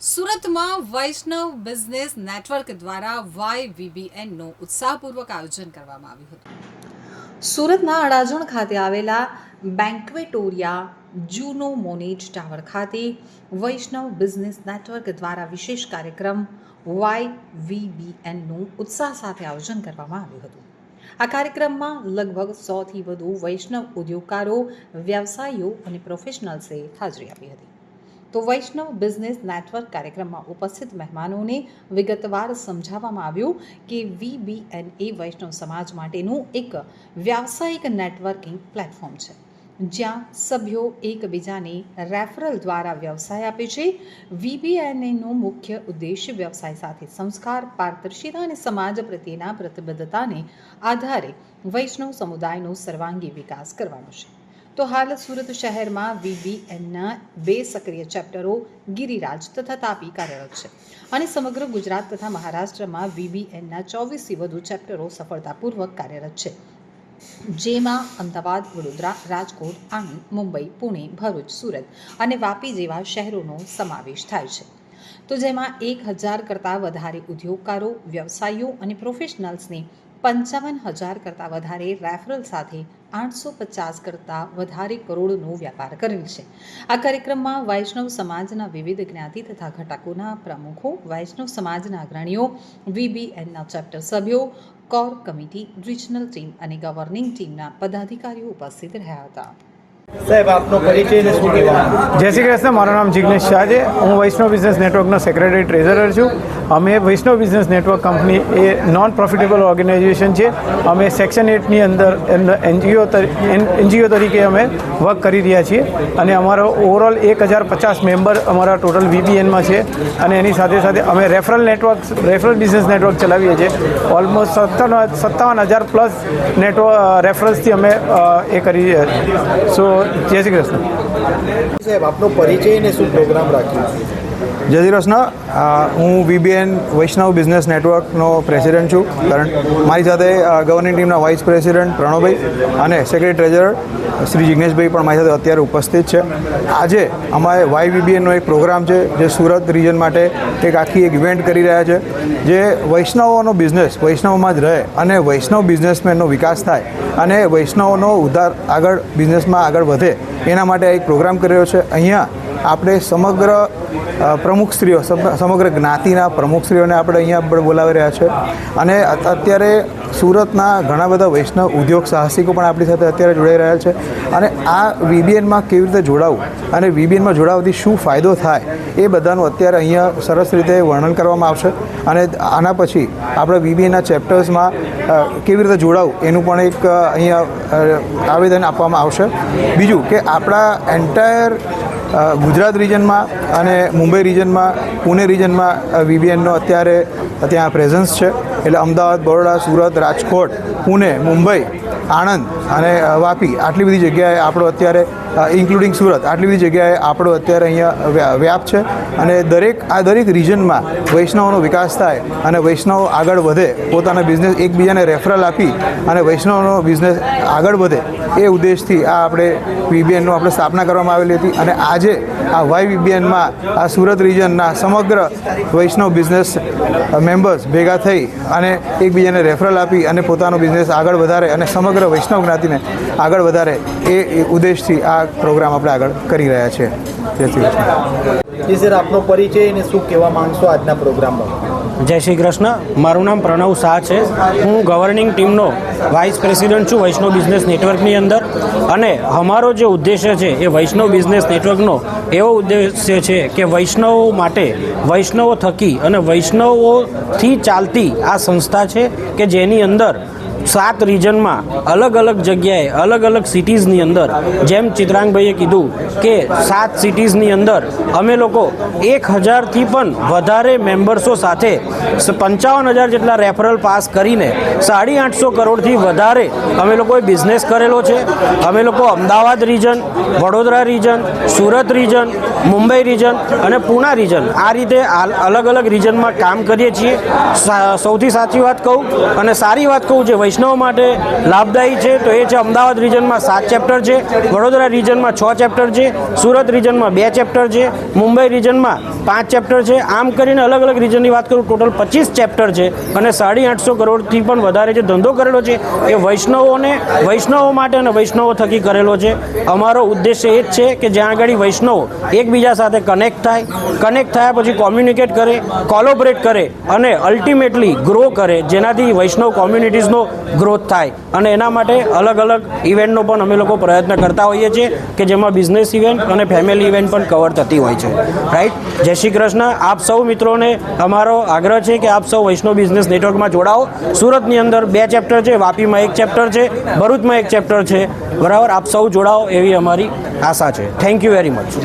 સુરતમાં Vaishnav business network દ્વારા Y વીબીએનનું ઉત્સાહપૂર્વક આયોજન કરવામાં આવ્યું હતું. સુરતના અડાજણ ખાતે આવેલા બેન્ક્વેટોરિયા જૂનો મોનેજ ટાવર ખાતે વૈષ્ણવ બિઝનેસ નેટવર્ક દ્વારા વિશેષ કાર્યક્રમ વાય વીબીએનનું ઉત્સાહ સાથે આયોજન કરવામાં આવ્યું હતું. આ કાર્યક્રમમાં લગભગ સોથી વધુ વૈષ્ણવ ઉદ્યોગકારો, વ્યવસાયીઓ અને પ્રોફેશનલ્સે હાજરી આપી હતી. તો વૈષ્ણવ બિઝનેસ નેટવર્ક કાર્યક્રમમાં ઉપસ્થિત મહેમાનોને વિગતવાર સમજાવવામાં આવ્યું કે વીબીએન એ વૈષ્ણવ સમાજ માટેનું એક વ્યાવસાયિક નેટવર્કિંગ પ્લેટફોર્મ છે, જ્યાં સભ્યો એકબીજાને રેફરલ દ્વારા વ્યવસાય આપે છે. વીબીએનએનો મુખ્ય ઉદ્દેશ્ય વ્યવસાય સાથે સંસ્કાર, પારદર્શિતા અને સમાજ પ્રત્યેના પ્રતિબદ્ધતાને આધારે વૈષ્ણવ સમુદાયનો સર્વાંગી વિકાસ કરવાનો છે. તો હાલ સુરત શહેરમાં વીબીએનના બે સક્રિય ચેપ્ટરો ગિરિરાજ તથા તાપી કાર્યરત છે. અને સમગ્ર ગુજરાત તથા મહારાષ્ટ્રમાં વીબીએનના ચોવીસથી વધુ ચેપ્ટરો સફળતાપૂર્વક કાર્યરત છે. જેમાં અમદાવાદ, વડોદરા, રાજકોટ, આણંદ, મુંબઈ, પુણે, ભરૂચ, સુરત અને વાપી જેવા શહેરોનો સમાવેશ થાય છે. તો જેમાં એક હજાર કરતાં વધારે ઉદ્યોગકારો, વ્યવસાયીઓ અને પ્રોફેશનલ્સને પંચાવન હજાર કરતાં વધારે રેફરલ સાથે આઠસો પચાસ કરતાં વધારે કરોડનો વ્યાપાર કરેલ છે. આ કાર્યક્રમમાં વૈષ્ણવ સમાજના વિવિધ જ્ઞાતિ તથા ઘટકોના પ્રમુખો, વૈષ્ણવ સમાજના અગ્રણીઓ, વીબીએનના ચેપ્ટર સભ્યો, કોર કમિટી, રિજનલ ટીમ અને ગવર્નિંગ ટીમના પદાધિકારીઓ ઉપસ્થિત રહ્યા હતા. સાહેબ, આપનો પરિચય ને શું કહેવાનું જય શ્રી કૃષ્ણ, મારું નામ જિગ્નેશ શાહ છે હું વૈષ્ણવ બિઝનેસ નેટવર્કનો સેક્રેટરી ટ્રેઝરર છું. અમે વૈષ્ણવ બિઝનેસ નેટવર્ક કંપની એ નોન પ્રોફિટેબલ ઓર્ગેનાઇઝેશન છે. અમે સેક્શન એટની અંદર એનજીઓ એનજીઓ તરીકે અમે વર્ક કરી રહ્યા છીએ. અને અમારો ઓવરઓલ એક હજાર પચાસ મેમ્બર અમારા ટોટલ વીબીએનમાં છે. અને એની સાથે સાથે અમે referral network referral business network ચલાવીએ છીએ. ઓલમોસ્ટ સત્તાવન સત્તાવન હજાર પ્લસ નેટવર્ક રેફરન્સથી અમે એ કરીએ સો જય શ્રી કૃષ્ણ. સાહેબ આપનો પરિચય ને શું પ્રોગ્રામ રાખ્યો? જય શ્રી હું વીબીએન વૈષ્ણવ બિઝનેસ નેટવર્કનો પ્રેસિડેન્ટ છું. કરંટ મારી સાથે ગવર્નિંગ ટીમના વાઇસ પ્રેસિડેન્ટ પ્રણવભાઈ અને સેક્રેટરી ટ્રેઝર શ્રી જિગ્નેશભાઈ પણ મારી સાથે અત્યારે ઉપસ્થિત છે. આજે અમારે વાય વીબીએનનો એક પ્રોગ્રામ છે, જે સુરત રિજન માટે એક આખી એક ઇવેન્ટ કરી રહ્યા છે, જે વૈષ્ણવોનો બિઝનેસ વૈષ્ણવમાં જ રહે અને વૈષ્ણવ બિઝનેસમેનનો વિકાસ થાય અને વૈષ્ણવોનો ઉદ્ધાર આગળ બિઝનેસમાં આગળ વધે, એના માટે એક પ્રોગ્રામ કર્યો છે. અહીંયા આપણે સમગ્ર પ્રમુખશ્રીઓ સમગ્ર જ્ઞાતિના પ્રમુખ સ્ત્રીઓને આપણે અહીંયા પણ બોલાવી રહ્યા છે. અને અત્યારે સુરતના ઘણા બધા વૈષ્ણવ ઉદ્યોગ સાહસિકો પણ આપણી સાથે અત્યારે જોડાઈ રહ્યા છે. અને આ વીબીએનમાં કેવી રીતે જોડાવું અને વીબીએનમાં જોડાવાથી શું ફાયદો થાય એ બધાનું અત્યારે અહીંયા સરસ રીતે વર્ણન કરવામાં આવશે. અને આના પછી આપણે વીબીએના ચેપ્ટર્સમાં કેવી રીતે જોડાવું એનું પણ એક અહીંયા આવેદન આપવામાં આવશે. બીજું કે આપણા એન્ટાયર ગુજરાત રિજનમાં અને મુંબઈ રિજનમાં પુણે રિજનમાં વીબીએનનો અત્યારે ત્યાં પ્રેઝન્સ છે. એટલે અમદાવાદ, બરોડા, સુરત, રાજકોટ, પુણે, મુંબઈ, આણંદ અને વાપી, આટલી બધી જગ્યાએ આપણો અત્યારે ઇન્ક્લુડિંગ સુરત, આટલી બધી જગ્યાએ આપણો અત્યારે અહીંયા વ્યાપ છે. અને દરેક, આ દરેક રિજનમાં વૈષ્ણવનો વિકાસ થાય અને વૈષ્ણવો આગળ વધે, પોતાના બિઝનેસ એકબીજાને રેફરલ આપી અને વૈષ્ણવનો બિઝનેસ આગળ વધે, એ ઉદ્દેશથી આ આપણે વીબીએનનું આપણે સ્થાપના કરવામાં આવેલી હતી. અને આજે આ વાય વીબીએનમાં આ સુરત રિજનના સમગ્ર વૈષ્ણવ બિઝનેસ મેમ્બર્સ ભેગા થઈ અને એકબીજાને રેફરલ આપી અને પોતાનો બિઝનેસ આગળ વધારે અને સમગ્ર વૈષ્ણવ જ્ઞાતિને આગળ વધારે એ ઉદ્દેશથી આ પ્રોગ્રામ આપણે આગળ કરી રહ્યા છીએ જય શ્રી કૃષ્ણ જી સર આપનો પરિચય અને શું કહેવા માંગશો આજના પ્રોગ્રામમાં? જય શ્રી કૃષ્ણ. મારું નામ પ્રણવ શાહ છે. હું ગવર્નિંગ ટીમનો વાઇસ પ્રેસિડેન્ટ છું વૈષ્ણવ બિઝનેસ નેટવર્કની અંદર. અને અમારો જે ઉદ્દેશ્ય છે એ વૈષ્ણવ બિઝનેસ નેટવર્કનો એવો ઉદ્દેશ્ય છે કે વૈષ્ણવો માટે વૈષ્ણવો થકી અને વૈષ્ણવોથી ચાલતી આ સંસ્થા છે કે જેની અંદર સાત રિજનમાં અલગ અલગ જગ્યાએ, અલગ અલગ સિટીઝની અંદર, જેમ ચિત્રાંગભાઈએ કીધું કે સાત સિટીઝની અંદર અમે લોકો એક હજારથી પણ વધારે મેમ્બર્સો સાથે પંચાવન હજાર જેટલા રેફરલ પાસ કરીને સાડી આઠસો કરોડથી વધારે અમે લોકોએ બિઝનેસ કરેલો છે. અમે લોકો Ahmedabad region Vadodara region Surat region Mumbai region અને પૂના રિજન આ રીતે અલગ અલગ રિજનમાં કામ કરીએ છીએ. સૌથી સાચી વાત કહું અને સારી વાત કહું જે વૈષ્ણવ વૈષ્ણવ માટે લાભદાયી છે, તો એ છે અમદાવાદ રિજનમાં સાત ચેપ્ટર છે, વડોદરા રિજનમાં છ ચેપ્ટર છે, સુરત રિજનમાં બે ચેપ્ટર છે, મુંબઈ રિજનમાં પાંચ ચેપ્ટર છે. આમ કરીને અલગ અલગ રિજનની વાત કરું ટોટલ પચીસ ચેપ્ટર છે અને સાડી આઠસો કરોડથી પણ વધારે જે ધંધો કરેલો છે, એ વૈષ્ણવોને, વૈષ્ણવો માટે અને વૈષ્ણવો થકી કરેલો છે. અમારો ઉદ્દેશ્ય એ જ છે કે જ્યાં આગળ વૈષ્ણવો એકબીજા સાથે કનેક્ટ થાય કનેક્ટ થયા પછી કોમ્યુનિકેટ કરે કોલોબરેટ કરે અને અલ્ટિમેટલી ગ્રો કરે, જેનાથી વૈષ્ણવ કોમ્યુનિટીઝનો ગ્રોથ થાય. અને એના માટે અલગ અલગ ઇવેન્ટનો પણ અમે લોકો પ્રયત્ન કરતા હોઈએ છીએ કે જેમાં બિઝનેસ ઇવેન્ટ અને ફેમિલી ઇવેન્ટ પણ કવર થતી હોય છે. રાઈટ જય શ્રી કૃષ્ણ. આપ સૌ મિત્રોને અમારો આગ્રહ છે કે આપ સૌ વૈષ્ણવ બિઝનેસ નેટવર્કમાં જોડાઓ. સુરતની અંદર બે ચેપ્ટર છે, વાપીમાં એક ચેપ્ટર છે, ભરૂચમાં એક ચેપ્ટર છે. બરાબર? આપ સૌ જોડાઓ એવી અમારી આશા છે. Thank you very much